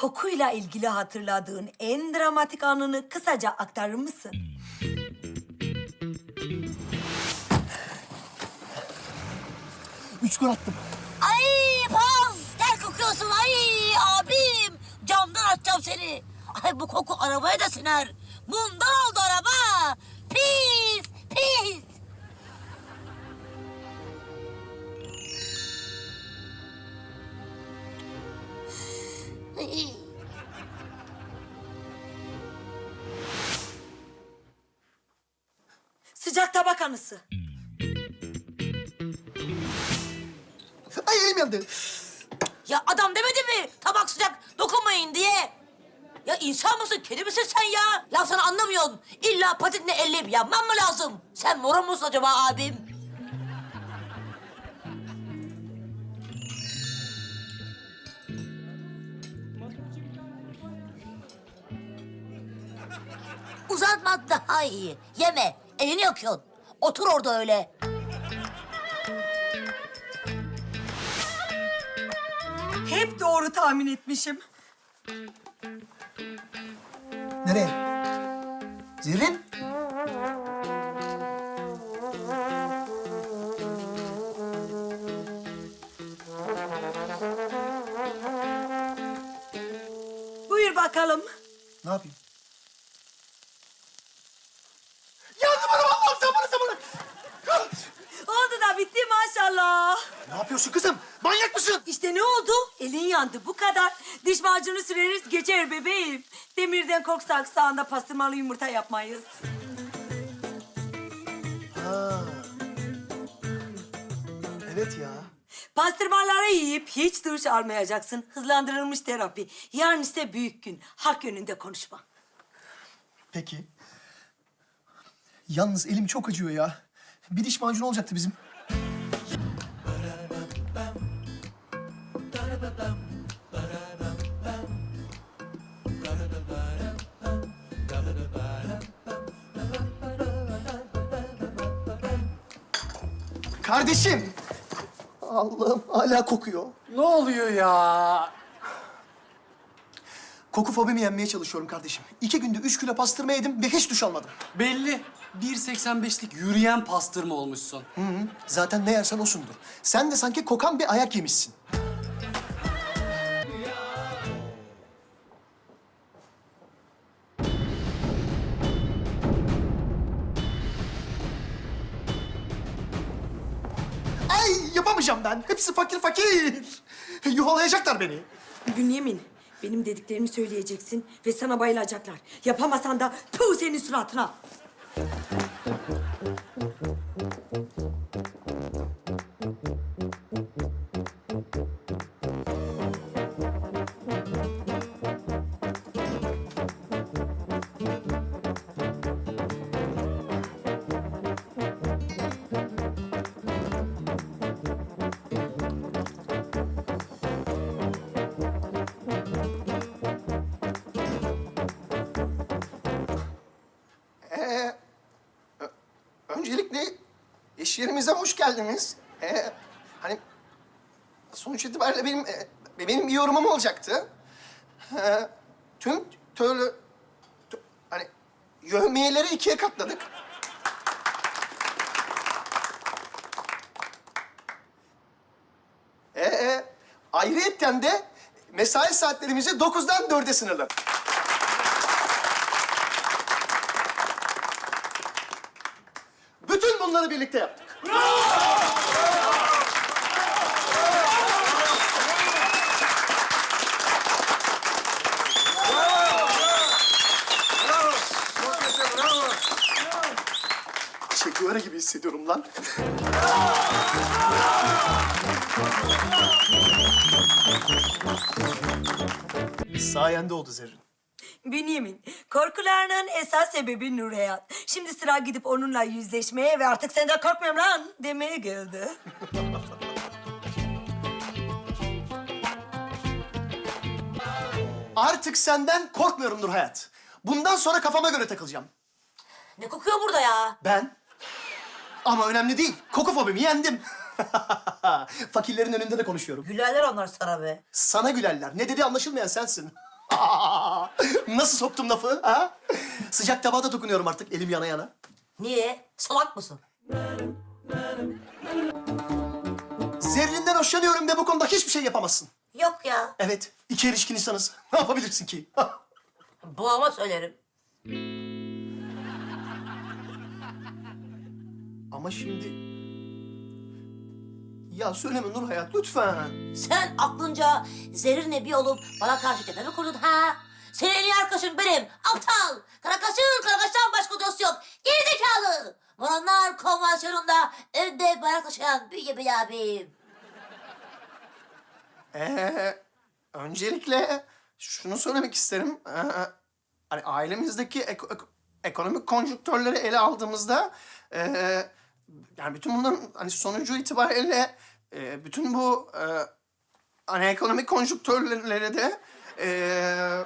kokuyla ilgili hatırladığın en dramatik anını kısaca aktarır mısın? Üç gol attım. Ay Paz ter kokuyorsun ay abim. Camdan atacağım seni. Ay bu koku arabaya da siner. Bundan oldu araba. Pis pis. Sıcak tabak anısı. Ay elim yandı. Ya adam demedi mi tabak sıcak dokunmayın diye? Ya insan mısın kedi misin sen ya? Ya sen anlamıyorsun. İlla patitle elleyip yanman mı lazım? Sen moron musun acaba abim? Uzatmak daha iyi. Yeme. Elini yakıyorsun. Otur orada öyle. Hep doğru tahmin etmişim. Nereye? Zerrin? Buyur bakalım. Ne yapayım? Yandım bana Allah'ım sen bana sen bana. Oldu da bitti maşallah. Ne yapıyorsun kızım? Manyak mısın? İşte ne oldu? Elin yandı bu kadar. Diş macunu süreriz geçer bebeğim. Demirden korksak sağında pastırmalı yumurta yapmayız. Ha. Evet ya. Pastırmaları yiyip hiç duş almayacaksın. Hızlandırılmış terapi. Yarın ise büyük gün. Hak yönünde konuşma. Peki. Yalnız elim çok acıyor ya. Bir diş macunu olacaktı bizim. Kardeşim. Allah'ım hala kokuyor. Ne oluyor ya? Koku fobimi yenmeye çalışıyorum kardeşim. İki günde üç kilo pastırma yedim ve hiç duş almadım. Belli. 1.85'lik yürüyen pastırma olmuşsun. Hı hı. Zaten ne yersen osundur. Sen de sanki kokan bir ayak yemişsin. Yapamayacağım ben. Hepsi fakir fakir. Yuhalayacaklar beni. Bünyamin, benim dediklerimi söyleyeceksin ve sana bayılacaklar. Yapamasan da tüh senin suratına. İş yerimize hoş geldiniz. Ee, hani sonuç itibariyle benim e, benim bir yorumum olacaktı. Ee, tüm türlü tü- hani yövmiyeleri ikiye katladık. Ee, ayrıyetten de mesai saatlerimizi dokuzdan dörde sınırladık. Bütün bunları birlikte yaptık. Che Guevara gibi hissediyorum lan. Sayende oldu Zerrin. Bünyamin, korkularının esas sebebi Nurhayat. Şimdi sıra gidip onunla yüzleşmeye ve artık senden korkmuyorum lan demeye geldi. Artık senden korkmuyorum Nur Hayat. Bundan sonra kafama göre takılacağım. Ne kokuyor burada ya? Ben? Ama önemli değil. Koku fobimi yendim. Fakirlerin önünde de konuşuyorum. Gülerler onlar sana be. Sana gülerler. Ne dediği anlaşılmayan sensin. Nasıl soktum lafı? Ha? Sıcak tabağa da dokunuyorum artık elim yana yana. Niye? Salak mısın? Zerrinden hoşlanıyorum ve bu konuda hiçbir şey yapamazsın. Yok ya. Evet, iki erişkin insanız. Ne yapabilirsin ki? Babama söylerim. Ama şimdi... Ya söyleme Nur Hayat, lütfen. Sen aklınca zerrinle bir olup bana karşı tepe mi kurdun ha? Senin en iyi arkadaşın benim. Aptal. Karakaşın karakaştan başka dost yok. Gerizekalı. Moranlar konvansiyonunda önde bayrak taşıyan Bünyamin abim. Ee, öncelikle şunu söylemek isterim. Ee, hani ailemizdeki ek- ek- ekonomik konjonktürleri ele aldığımızda... ee, yani bütün bunların hani sonucu itibariyle ee, bütün bu ee, hani ekonomik konjonktürleri de ee,